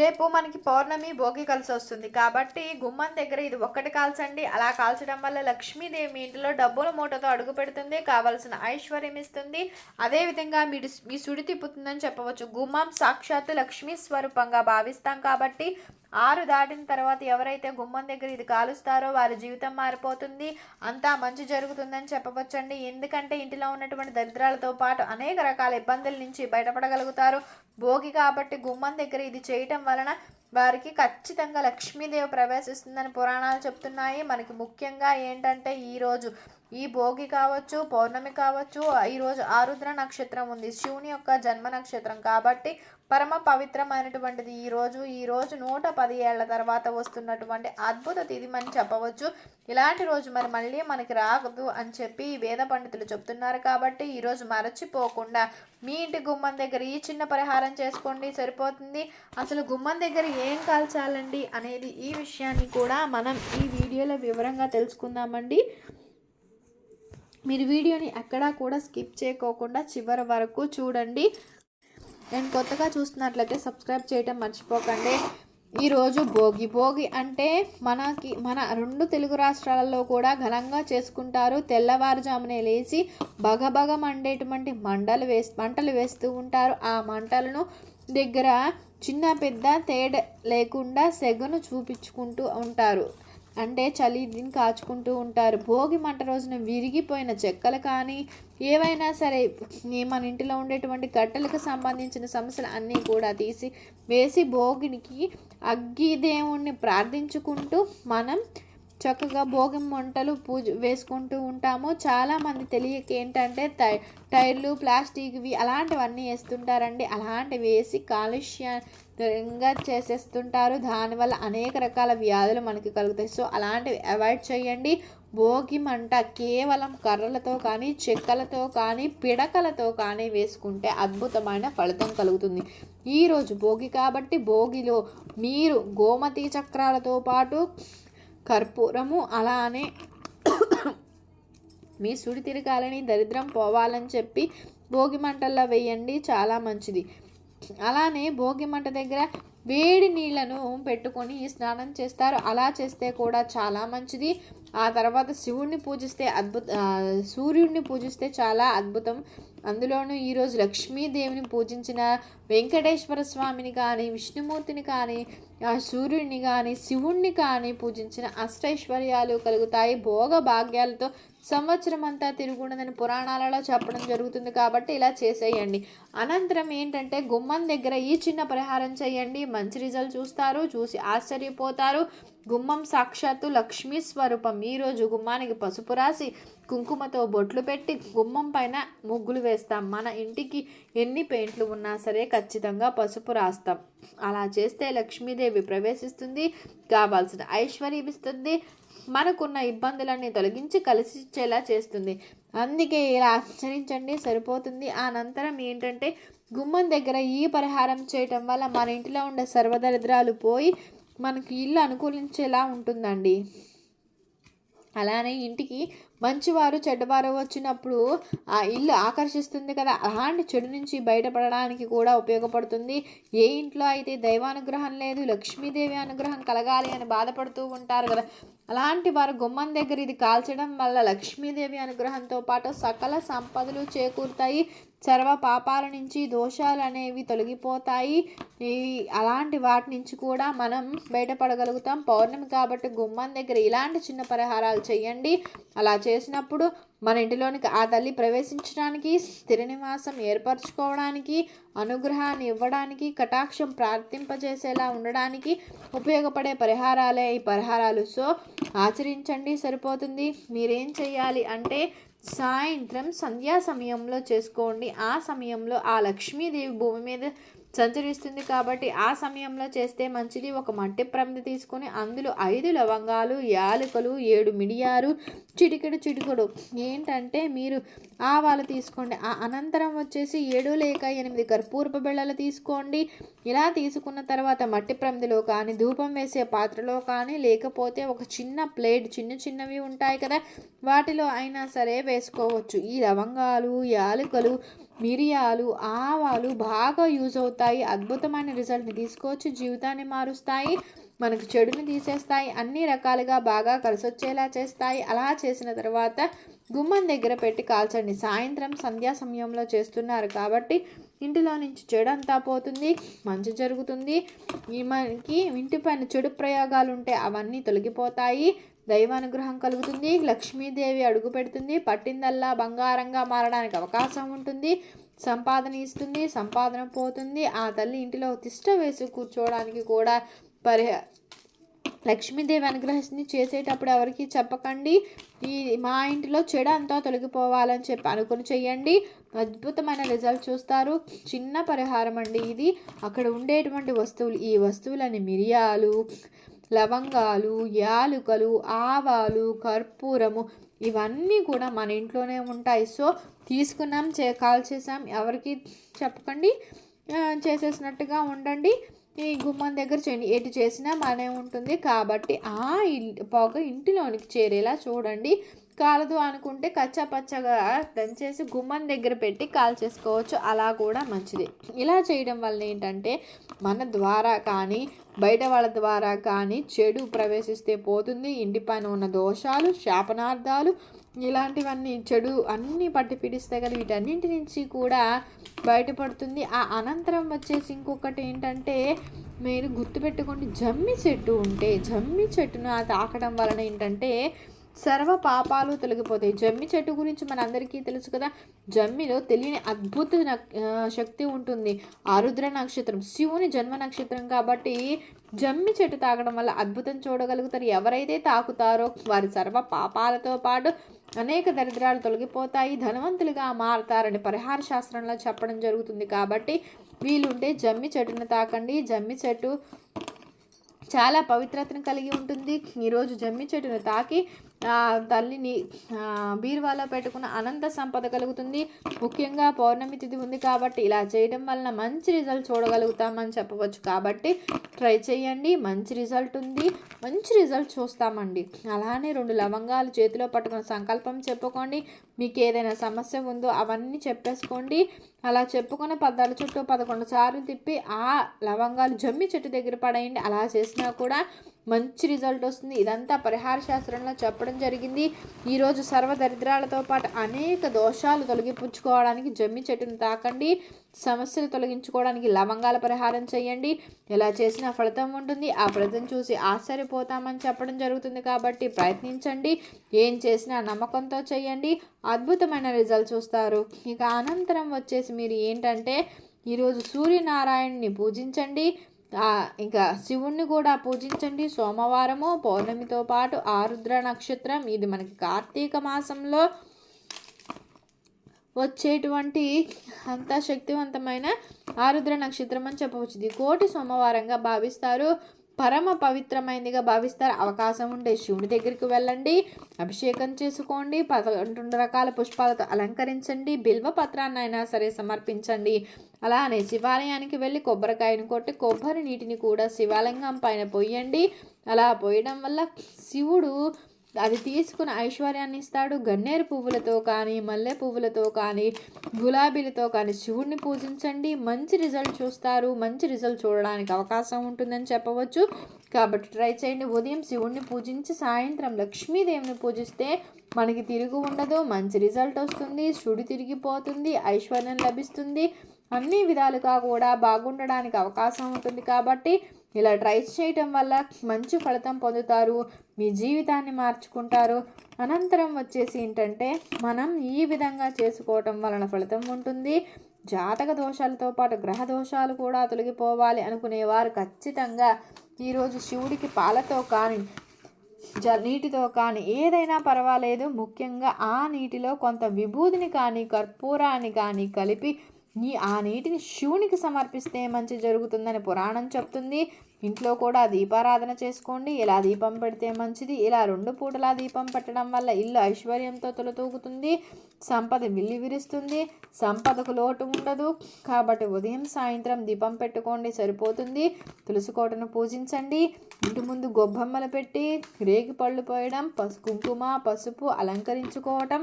రేపు మనకి పౌర్ణమి భోగి కలిసి వస్తుంది. కాబట్టి గుమ్మం దగ్గర ఇది ఒక్కటి కాల్చండి. అలా కాల్చడం వల్ల లక్ష్మీదేవి మీ ఇంటిలో డబ్బుల మూటతో అడుగు పెడుతుంది కావలసిన ఐశ్వర్యం ఇస్తుంది. అదేవిధంగా మీ మీ సుడి తిప్పుతుందని చెప్పవచ్చు. గుమ్మం సాక్షాత్తు లక్ష్మీ స్వరూపంగా భావిస్తాం కాబట్టి ఆరు దాటిన తర్వాత ఎవరైతే గుమ్మం దగ్గర ఇది కాలుస్తారో వారి జీవితం మారిపోతుంది. అంతా మంచి జరుగుతుందని చెప్పవచ్చండి. ఎందుకంటే ఇంటిలో ఉన్నటువంటి దరిద్రాలతో పాటు అనేక రకాల ఇబ్బందుల నుంచి బయటపడగలుగుతారు. భోగి కాబట్టి గుమ్మం దగ్గర ఇది చేయటం వలన వారికి ఖచ్చితంగా లక్ష్మీదేవి ప్రవేశిస్తుందని పురాణాలు చెప్తున్నాయి. మనకి ముఖ్యంగా ఏంటంటే ఈరోజు ఈ భోగి కావచ్చు పౌర్ణమి కావచ్చు ఈరోజు ఆరుద్ర నక్షత్రం ఉంది. శివుని యొక్క జన్మ నక్షత్రం కాబట్టి పరమ పవిత్రమైనటువంటిది. ఈరోజు ఈరోజు నూట పది ఏళ్ళ తర్వాత వస్తున్నటువంటి అద్భుత తిథిమని చెప్పవచ్చు. ఇలాంటి రోజు మరి మళ్ళీ మనకి రాదు అని చెప్పి వేద పండితులు చెప్తున్నారు కాబట్టి ఈరోజు మరచిపోకుండా మీ ఇంటి గుమ్మం దగ్గర ఈ చిన్న పరిహారం చేసుకోండి సరిపోతుంది. అసలు గుమ్మం దగ్గర ఏం కాల్చాలండి అనేది ఈ విషయాన్ని కూడా మనం ఈ వీడియోలో వివరంగా తెలుసుకుందామండి. మీరు వీడియోని ఎక్కడా కూడా స్కిప్ చేయకోకుండా చివరి వరకు చూడండి. నేను కొత్తగా చూస్తున్నట్లయితే సబ్స్క్రైబ్ చేయటం మర్చిపోకండి. ఈరోజు భోగి. భోగి అంటే మనకి మన రెండు తెలుగు రాష్ట్రాలలో కూడా ఘనంగా చేసుకుంటారు. తెల్లవారుజామునే లేచి బగబగ మండేటువంటి మండలు వేస్ మంటలు వేస్తూ ఉంటారు. ఆ మంటలను దగ్గర చిన్న పెద్ద తేడా లేకుండా సెగను చూపించుకుంటూ ఉంటారు. అంటే చలిని కాచుకుంటూ ఉంటారు. భోగి మంట రోజున విరిగిపోయిన చెక్కలు కానీ ఏవైనా సరే మన ఇంటిలో ఉండేటువంటి కట్టెలకు సంబంధించిన సమస్యలు అన్నీ కూడా తీసి వేసి భోగినికి అగ్గి దేవుణ్ణి ప్రార్థించుకుంటూ మనం చక్కగా భోగి మంటలు పూజ వేసుకుంటూ ఉంటాము. చాలామంది తెలియక ఏంటంటే టై టైర్లు ప్లాస్టిక్వి అలాంటివన్నీ వేస్తుంటారండి. అలాంటివి వేసి కాలుష్యంగా చేసేస్తుంటారు. దానివల్ల అనేక రకాల వ్యాధులు మనకి కలుగుతాయి. సో అలాంటివి అవాయిడ్ చేయండి. భోగి మంట కేవలం కర్రలతో కానీ చెక్కలతో కానీ పిడకలతో కానీ వేసుకుంటే అద్భుతమైన ఫలితం కలుగుతుంది. ఈరోజు భోగి కాబట్టి భోగిలో మీరు గోమతి చక్రాలతో పాటు కర్పూరము అలానే మీ సుడి తిరగాలని దరిద్రం పోవాలని చెప్పి భోగి మంటల్లో వేయండి. చాలా మంచిది. అలానే భోగి మంట దగ్గర వేడి నీళ్ళను పెట్టుకొని స్నానం చేస్తారు. అలా చేస్తే కూడా చాలా మంచిది. ఆ తర్వాత శివుణ్ణి పూజిస్తే అద్భుత సూర్యుడిని పూజిస్తే చాలా అద్భుతం. అందులోనూ ఈరోజు లక్ష్మీదేవిని పూజించిన వెంకటేశ్వర స్వామిని కానీ విష్ణుమూర్తిని కానీ సూర్యుడిని కానీ శివుణ్ణి కానీ పూజించిన అష్టైశ్వర్యాలు కలుగుతాయి. భోగ భాగ్యాలతో సంవత్సరం అంతా తిరుగుండదని పురాణాలలో చెప్పడం జరుగుతుంది కాబట్టి ఇలా చేసేయండి. అనంతరం ఏంటంటే గుమ్మం దగ్గర ఈ చిన్న పరిహారం చేయండి. మంచి రిజల్ట్ చూస్తారు చూసి ఆశ్చర్యపోతారు. గుమ్మం సాక్షాత్తు లక్ష్మీ స్వరూపం. ఈరోజు గుమ్మానికి పసుపు రాసి కుంకుమతో బొట్లు పెట్టి గుమ్మం పైన ముగ్గులు వేస్తాం. మన ఇంటికి ఎన్ని పెయింట్లు ఉన్నా సరే ఖచ్చితంగా పసుపు రాస్తాం. అలా చేస్తే లక్ష్మీదేవి ప్రవేశిస్తుంది. కావాల్సిన ఐశ్వర్యం ఇస్తుంది మనకున్న ఇబ్బందులన్నీ తొలగించి కలిసి ఇచ్చేలా చేస్తుంది. అందుకే ఇలా ఆచరించండి సరిపోతుంది. అనంతరం ఏంటంటే గుమ్మం దగ్గర ఈ పరిహారం చేయటం వల్ల మన ఇంటిలో ఉండే సర్వదరిద్రాలు పోయి మనకి ఇల్లు అనుకూలించేలా ఉంటుందండి. అలానే ఇంటికి మంచివారు చెడ్డవారు వచ్చినప్పుడు ఆ ఇల్లు ఆకర్షిస్తుంది కదా అలాంటి చెడు నుంచి బయటపడడానికి కూడా ఉపయోగపడుతుంది. ఏ ఇంట్లో అయితే దైవానుగ్రహం లేదు లక్ష్మీదేవి అనుగ్రహం కలగాలి అని బాధపడుతూ ఉంటారు కదా అలాంటి వారు గుమ్మం దగ్గర ఇది కాల్చడం వల్ల లక్ష్మీదేవి అనుగ్రహంతో పాటు సకల సంపదలు చేకూరుతాయి. సర్వ పాపాల నుంచి దోషాలు అనేవి తొలగిపోతాయి అలాంటి వాటి నుంచి కూడా మనం బయటపడగలుగుతాం. పౌర్ణమి కాబట్టి గుమ్మం దగ్గర ఇలాంటి చిన్న పరిహారాలు చేయండి. అలా చేసినప్పుడు మన ఇంటిలోనికి ఆ తల్లి ప్రవేశించడానికి స్థిర నివాసం ఏర్పరచుకోవడానికి అనుగ్రహాన్ని ఇవ్వడానికి కటాక్షం ప్రార్థింపజేసేలా ఉండడానికి ఉపయోగపడే పరిహారాలే ఈ పరిహారాలు. సో ఆచరించండి సరిపోతుంది. మీరేం చేయాలి అంటే సాయంత్రం సంధ్యా సమయంలో చేసుకోండి. ఆ సమయంలో ఆ లక్ష్మీదేవి భూమి మీద సంచరిస్తుంది కాబట్టి ఆ సమయంలో చేస్తే మంచిది. ఒక మట్టి ప్రమిది తీసుకొని అందులో ఐదు లవంగాలు యాలకులు ఏడు మిడియారు చిటికెడు చిటికెడు. ఏంటంటే మీరు ఆవాలు తీసుకోండి. ఆ అనంతరం వచ్చేసి ఏడు లేక ఎనిమిది కర్పూరపు బిళ్ళలు తీసుకోండి. ఇలా తీసుకున్న తర్వాత మట్టి ప్రమిదిలో కానీ ధూపం వేసే పాత్రలో కానీ లేకపోతే ఒక చిన్న ప్లేట్ చిన్న చిన్నవి ఉంటాయి కదా వాటిలో అయినా సరే వేసుకోవచ్చు. ఈ లవంగాలు యాలకులు మిరియాలు ఆవాలు బాగా యూజ్ అవుతాయి అద్భుతమైన రిజల్ట్ని తీసుకొచ్చి జీవితాన్ని మారుస్తాయి మనకు చెడుని తీసేస్తాయి అన్ని రకాలుగా బాగా కలిసొచ్చేలా చేస్తాయి. అలా చేసిన తర్వాత గుమ్మం దగ్గర పెట్టి కాల్చండి. సాయంత్రం సంధ్యా సమయంలో చేస్తున్నారు కాబట్టి ఇంటిలో నుంచి చెడు అంతా పోతుంది మంచి జరుగుతుంది. ఈ మనకి ఇంటి పైన చెడు ప్రయోగాలు ఉంటే అవన్నీ తొలగిపోతాయి. దైవానుగ్రహం కలుగుతుంది లక్ష్మీదేవి అడుగు పెడుతుంది పట్టిందల్లా బంగారంగా మారడానికి అవకాశం ఉంటుంది సంపాదన ఇస్తుంది సంపాదన పోతుంది ఆ తల్లి ఇంటిలో తిష్ట వేసి కూర్చోవడానికి కూడా పరిహ లక్ష్మీదేవి అనుగ్రహిస్తుంది చేసేటప్పుడు ఎవరికి చెప్పకండి ఈ మా ఇంటిలో చెడు అంతా తొలగిపోవాలని చెప్పి అనుకుని చెయ్యండి అద్భుతమైన రిజల్ట్ చూస్తారు చిన్న పరిహారం అండి ఇది అక్కడ ఉండేటువంటి వస్తువులు ఈ వస్తువులని మిరియాలు లవంగాలు యాలుకలు ఆవాలు కర్పూరము ఇవన్నీ కూడా మన ఇంట్లోనే ఉంటాయి. సో తీసుకున్నాం చే కాల్ చేసాం ఎవరికి చెప్పకండి. చేసేసినట్టుగా ఉండండి. ఈ గుమ్మం దగ్గర చేయండి. ఎటు చేసినా బాగానే ఉంటుంది. కాబట్టి ఆ పొగ ఇంటిలోనికి చేరేలా చూడండి. కాలదు అనుకుంటే కచ్చా పచ్చగా దంచేసి గుమ్మం దగ్గర పెట్టి కాల్చేసుకోవచ్చు. అలా కూడా మంచిది. ఇలా చేయడం వల్ల ఏంటంటే మన ద్వారా కానీ బయట వాళ్ళ ద్వారా కానీ చెడు ప్రవేశిస్తే పోతుంది. ఇంటి పైన ఉన్న దోషాలు శాపనార్థాలు ఇలాంటివన్నీ చెడు అన్నీ పట్టి పీడిస్తాయి కదా వీటన్నింటి నుంచి కూడా బయటపడుతుంది. ఆ అనంతరం వచ్చేసి ఇంకొకటి ఏంటంటే మీరు గుర్తుపెట్టుకోండి. జమ్మి చెట్టు ఉంటే జమ్మి చెట్టును తాకడం వలన ఏంటంటే సర్వ పాపాలు తొలగిపోతాయి. జమ్మి చెట్టు గురించి మనందరికీ తెలుసు కదా. జమ్మిలో తెలియని అద్భుత శక్తి ఉంటుంది. ఆరుద్ర నక్షత్రం శివుని జన్మ నక్షత్రం కాబట్టి జమ్మి చెట్టు తాగడం వల్ల అద్భుతం చూడగలుగుతారు. ఎవరైతే తాకుతారో వారి సర్వ పాపాలతో పాటు అనేక దరిద్రాలు తొలగిపోతాయి. ధనవంతులుగా మారతారని పరిహార శాస్త్రంలో చెప్పడం జరుగుతుంది కాబట్టి వీలుంటే జమ్మి చెట్టును తాకండి. జమ్మి చెట్టు చాలా పవిత్రతను కలిగి ఉంటుంది. ఈరోజు జమ్మి చెట్టును తాకి తల్లిని బీరువాలో పెట్టుకున్న అనంత సంపద కలుగుతుంది. ముఖ్యంగా పౌర్ణమి తిథి ఉంది కాబట్టి ఇలా చేయడం వలన మంచి రిజల్ట్ చూడగలుగుతామని చెప్పవచ్చు. కాబట్టి ట్రై చేయండి. మంచి రిజల్ట్ ఉంది. మంచి రిజల్ట్ చూస్తామండి. అలానే రెండు లవంగాలు చేతిలో పట్టుకున్న సంకల్పం చెప్పుకోండి. మీకు ఏదైనా సమస్య ఉందో అవన్నీ చెప్పేసుకోండి. అలా చెప్పుకున్న పద్దాల చుట్టూ పదకొండు సార్లు తిప్పి ఆ లవంగాలు జమ్మి చెట్టు దగ్గర పడేయండి. అలా చేసినా కూడా మంచి రిజల్ట్ వస్తుంది. ఇదంతా పరిహార శాస్త్రంలో చెప్పడం జరిగింది. ఈరోజు సర్వ దరిద్రాలతో పాటు అనేక దోషాలు తొలగిపుచ్చుకోవడానికి జమ్మి చెట్టును తాకండి. సమస్యలు తొలగించుకోవడానికి లవంగాల పరిహారం చేయండి. ఎలా చేసినా ఫలితం ఉంటుంది. ఆ ఫలితం చూసి ఆశ్చర్యపోతామని చెప్పడం జరుగుతుంది కాబట్టి ప్రయత్నించండి. ఏం చేసినా నమ్మకంతో చేయండి. అద్భుతమైన రిజల్ట్ చూస్తారు. ఇక అనంతరం వచ్చేసి మీరు ఏంటంటే ఈరోజు సూర్యనారాయణని పూజించండి. ఇంకా శివుణ్ణి కూడా పూజించండి. సోమవారము పౌర్ణమితో పాటు ఆరుద్ర నక్షత్రం. ఇది మనకి కార్తీక మాసంలో వచ్చేటువంటి అంత శక్తివంతమైన ఆరుద్ర నక్షత్రం అని చెప్పవచ్చు. ఇది కోటి సోమవారంగా భావిస్తారు. పరమ పవిత్రమైనదిగా భావిస్తారు. అవకాశం ఉంటే శివుడి దగ్గరికి వెళ్ళండి. అభిషేకం చేసుకోండి. పదకొండు రకాల పుష్పాలతో అలంకరించండి. బిల్వ పత్రాన్ని అయినా సరే సమర్పించండి. అలానే శివాలయానికి వెళ్ళి కొబ్బరికాయను కొట్టి కొబ్బరి నీటిని కూడా శివాలింగం పైన పోయండి అలా పోయడం వల్ల శివుడు అది తీసుకుని ఐశ్వర్యాన్ని ఇస్తాడు. గన్నేరు పువ్వులతో కానీ మల్లె పువ్వులతో కానీ గులాబీలతో కానీ శివుడిని పూజించండి. మంచి రిజల్ట్ చూస్తారు. మంచి రిజల్ట్ చూడడానికి అవకాశం ఉంటుందని చెప్పవచ్చు. కాబట్టి ట్రై చేయండి. ఉదయం శివుడిని పూజించి సాయంత్రం లక్ష్మీదేవిని పూజిస్తే మనకి తిరుగు ఉండదు. మంచి రిజల్ట్ వస్తుంది. సుడి తిరిగిపోతుంది. ఐశ్వర్యం లభిస్తుంది. అన్ని విధాలుగా కూడా బాగుండడానికి అవకాశం ఉంటుంది కాబట్టి ఇలా ట్రై చేయటం వల్ల మంచి ఫలితం పొందుతారు మీ జీవితాన్ని మార్చుకుంటారు. అనంతరం వచ్చేసి ఏంటంటే మనం ఈ విధంగా చేసుకోవటం వలన ఫలితం ఉంటుంది. జాతక దోషాలతో పాటు గ్రహ దోషాలు కూడా తొలగిపోవాలి అనుకునేవారు ఖచ్చితంగా. ఈరోజు శివుడికి పాలతో కానీ జ నీటితో కానీ ఏదైనా పర్వాలేదు. ముఖ్యంగా ఆ నీటిలో కొంత విభూతిని కానీ కర్పూరాన్ని కానీ కలిపి నీ ఆ నీటిని శివునికి సమర్పిస్తే మంచి జరుగుతుందని పురాణం చెప్తుంది. ఇంట్లో కూడా దీపారాధన చేసుకోండి. ఇలా దీపం పెడితే మంచిది. ఇలా రెండు పూటలా దీపం పెట్టడం వల్ల ఇల్లు ఐశ్వర్యంతో తొలతూగుతుంది. సంపద విల్లి విరుస్తుంది. సంపదకు లోటు ఉండదు. కాబట్టి ఉదయం సాయంత్రం దీపం పెట్టుకోండి. సరిపోతుంది. తులసి కోటను పూజించండి. ఇంటి ముందు గొబ్బమ్మలు పెట్టి రేగి పళ్ళు పోయడం పసు కుంకుమ పసుపు అలంకరించుకోవటం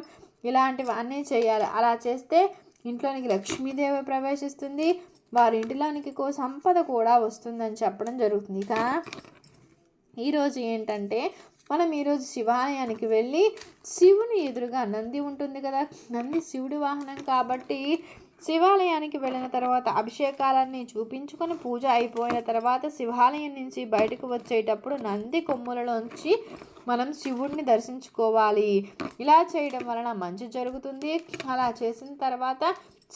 ఇలాంటివన్నీ చేయాలి. అలా చేస్తే ఇంట్లోనికి లక్ష్మీదేవి ప్రవేశిస్తుంది. వారి ఇంటిలోనికి కో సంపద కూడా వస్తుందని చెప్పడం జరుగుతుంది. ఇక ఈరోజు ఏంటంటే మనం ఈరోజు శివాలయానికి వెళ్ళి శివుని ఎదురుగా నంది ఉంటుంది కదా. నంది శివుడి వాహనం కాబట్టి శివాలయానికి వెళ్ళిన తర్వాత అభిషేకాలన్నీ చూపించుకొని పూజ అయిపోయిన తర్వాత శివాలయం నుంచి బయటకు వచ్చేటప్పుడు నంది కొమ్ములలోంచి మనం శివుడిని దర్శించుకోవాలి. ఇలా చేయడం వలన మంచి జరుగుతుంది. అలా చేసిన తర్వాత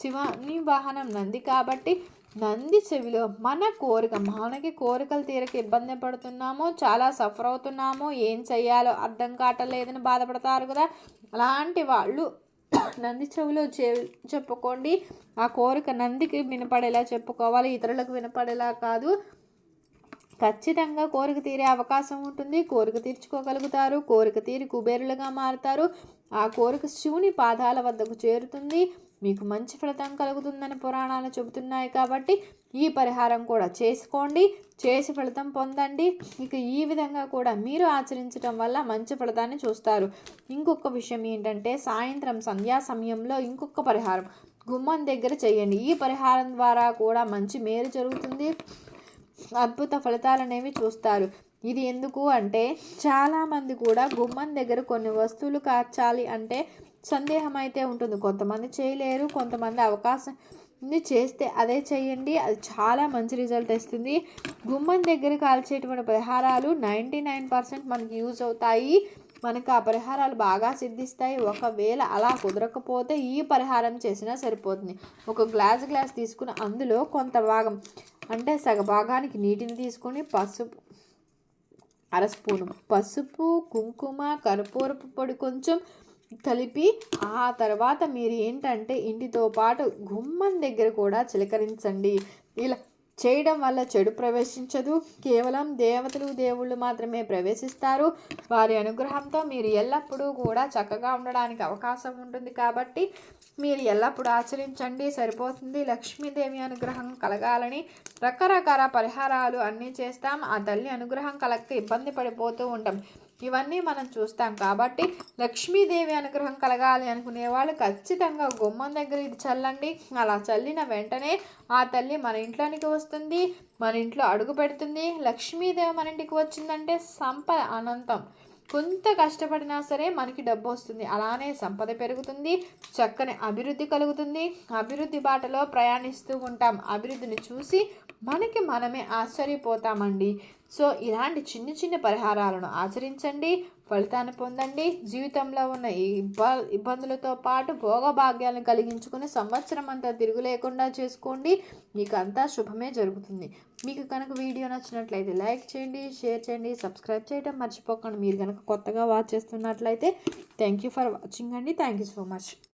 శివాని వాహనం నంది కాబట్టి నంది చెవిలో మన కోరిక మనకి కోరికలు తీరక ఇబ్బంది పడుతున్నామో చాలా సఫర్ అవుతున్నామో ఏం చేయాలో అర్థం కావటం లేదని బాధపడతారు కదా. అలాంటి వాళ్ళు నంది చెవిలో చె చెప్పుకోండి. ఆ కోరిక నందికి వినపడేలా చెప్పుకోవాలి. ఇతరులకు వినపడేలా కాదు. ఖచ్చితంగా కోరిక తీరే అవకాశం ఉంటుంది. కోరిక తీర్చుకోగలుగుతారు. కోరిక తీరి కుబేరులుగా మారుతారు. ఆ కోరిక శివుని పాదాల వద్దకు చేరుతుంది. మీకు మంచి ఫలితం కలుగుతుందని పురాణాలు చెబుతున్నాయి కాబట్టి ఈ పరిహారం కూడా చేసుకోండి చేసి ఫలితం పొందండి. ఇక ఈ విధంగా కూడా మీరు ఆచరించడం వల్ల మంచి ఫలితాన్ని చూస్తారు. ఇంకొక విషయం ఏంటంటే సాయంత్రం సంధ్యా సమయంలో ఇంకొక పరిహారం. గుమ్మం దగ్గర చేయండి. ఈ పరిహారం ద్వారా కూడా మంచి మేలు జరుగుతుంది. అద్భుత ఫలితాలు అనేవి చూస్తారు. ఇది ఎందుకు అంటే చాలామంది కూడా గుమ్మం దగ్గర కొన్ని వస్తువులు కార్చాలి అంటే సందేహం అయితే ఉంటుంది. కొంతమంది చేయలేరు కొంతమంది అవకాశం చేస్తే అదే చేయండి. అది చాలా మంచి రిజల్ట్ ఇస్తుంది గుమ్మం దగ్గర కాల్చేటువంటి పరిహారాలు నైంటీ నైన్ పర్సెంట్ మనకి యూజ్ అవుతాయి. మనకు ఆ పరిహారాలు బాగా సిద్ధిస్తాయి. ఒకవేళ అలా కుదరకపోతే ఈ పరిహారం చేసినా సరిపోతుంది. ఒక గ్లాస్ గ్లాస్ తీసుకుని అందులో కొంత భాగం అంటే సగ భాగానికి నీటిని తీసుకొని పసుపు అర స్పూను పసుపు కుంకుమ కర్పూరపు పొడి కొంచెం కలిపి ఆ తర్వాత మీరు ఏంటంటే ఇంటితో పాటు గుమ్మం దగ్గర కూడా చిలకరించండి. ఇలా చేయడం వల్ల చెడు ప్రవేశించదు. కేవలం దేవతలు దేవుళ్ళు మాత్రమే ప్రవేశిస్తారు. వారి అనుగ్రహంతో మీరు ఎల్లప్పుడూ కూడా చక్కగా ఉండడానికి అవకాశం ఉంటుంది కాబట్టి మీరు ఎల్లప్పుడూ ఆచరించండి. సరిపోతుంది. లక్ష్మీదేవి అనుగ్రహం కలగాలని రకరకాల పరిహారాలు అన్నీ చేస్తాం. ఆ తల్లి అనుగ్రహం కలగక ఇబ్బంది పడిపోతూ ఉంటాం. ఇవన్నీ మనం చూస్తాం కాబట్టి లక్ష్మీదేవి అనుగ్రహం కలగాలి అనుకునే వాళ్ళు ఖచ్చితంగా గుమ్మం దగ్గర ఇది చల్లండి. అలా చల్లిన వెంటనే ఆ తల్లి మన ఇంట్లోనికి వస్తుంది మన ఇంట్లో అడుగు పెడుతుంది. లక్ష్మీదేవి మన ఇంటికి వచ్చిందంటే సంపద అనంతం. కొంత కష్టపడినా సరే మనకి డబ్బు వస్తుంది అలానే సంపద పెరుగుతుంది చక్కని అభివృద్ధి కలుగుతుంది. అభివృద్ధి బాటలో ప్రయాణిస్తూ ఉంటాం. అభివృద్ధిని చూసి మనకి మనమే ఆశ్చర్యపోతామండి. సో ఇలాంటి చిన్న చిన్న పరిహారాలను ఆచరించండి ఫలితాన్ని పొందండి. జీవితంలో ఉన్న ఈ ఇబ్బ ఇబ్బందులతో పాటు భోగభాగ్యాలను కలిగించుకుని సంవత్సరం అంతా తిరుగు లేకుండా చేసుకోండి. మీకు అంతా శుభమే జరుగుతుంది. మీకు కనుక వీడియో నచ్చినట్లయితే లైక్ చేయండి షేర్ చేయండి సబ్స్క్రైబ్ చేయడం మర్చిపోకండి. మీరు కనుక కొత్తగా వాచ్ చేస్తున్నట్లయితే థ్యాంక్ యూ ఫర్ వాచింగ్ అండి. Thank you so much.